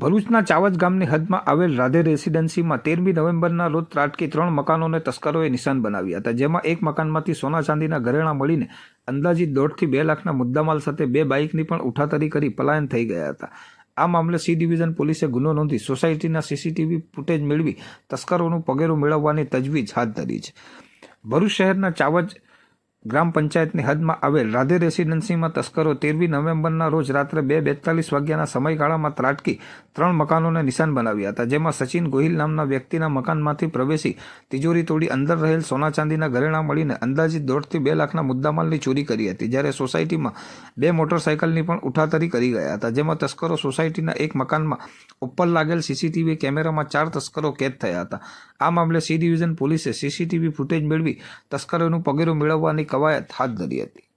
ભરૂચના ચાવજ ગામની હદમાં આવેલ રાધે રેસિડેન્સીમાં તેરમી નવેમ્બરના રોજ ત્રાટકી ત્રણ મકાનોને તસ્કરોએ નિશાન બનાવ્યા હતા, જેમાં એક મકાનમાંથી સોના ચાંદીના ઘરેણાં મળીને અંદાજિત દોઢથી બે લાખના મુદ્દામાલ સાથે બે બાઇકની પણ ઉઠાતરી કરી પલાયન થઈ ગયા હતા. આ મામલે સી ડિવિઝન પોલીસે ગુનો નોંધી સોસાયટીના સીસીટીવી ફૂટેજ મેળવી તસ્કરોનું પગેરું મેળવવાની તજવીજ હાથ ધરી છે. ભરૂચ શહેરના ચાવજ ગ્રામ પંચાયતની હદમાં આવેલ રાધે રેસિડેન્સીમાં તસ્કરો તેરમી નવેમ્બરના રોજ રાત્રે બે બેતાલીસ વાગ્યાના સમયગાળામાં ત્રાટકી ત્રણ મકાનોને નિશાન બનાવ્યા હતા, જેમાં સચિન ગોહિલ નામના વ્યક્તિના મકાનમાંથી પ્રવેશી તિજોરી તોડી અંદર રહેલ સોના ચાંદીના ઘરેણાં મળીને અંદાજિત દોઢથી બે લાખના મુદ્દામાલની ચોરી કરી હતી, જ્યારે સોસાયટીમાં બે મોટરસાયકલની પણ ઉઠાતરી કરી ગયા હતા, જેમાં તસ્કરો સોસાયટીના એક મકાનમાં ઉપર લાગેલ સીસીટીવી કેમેરામાં ચાર તસ્કરો કેદ થયા હતા. આ મામલે સી ડિવિઝન પોલીસે સીસીટીવી ફૂટેજ મેળવી તસ્કરોનું પગેરું મેળવવાની કવાયત હાથ ધરી હતી.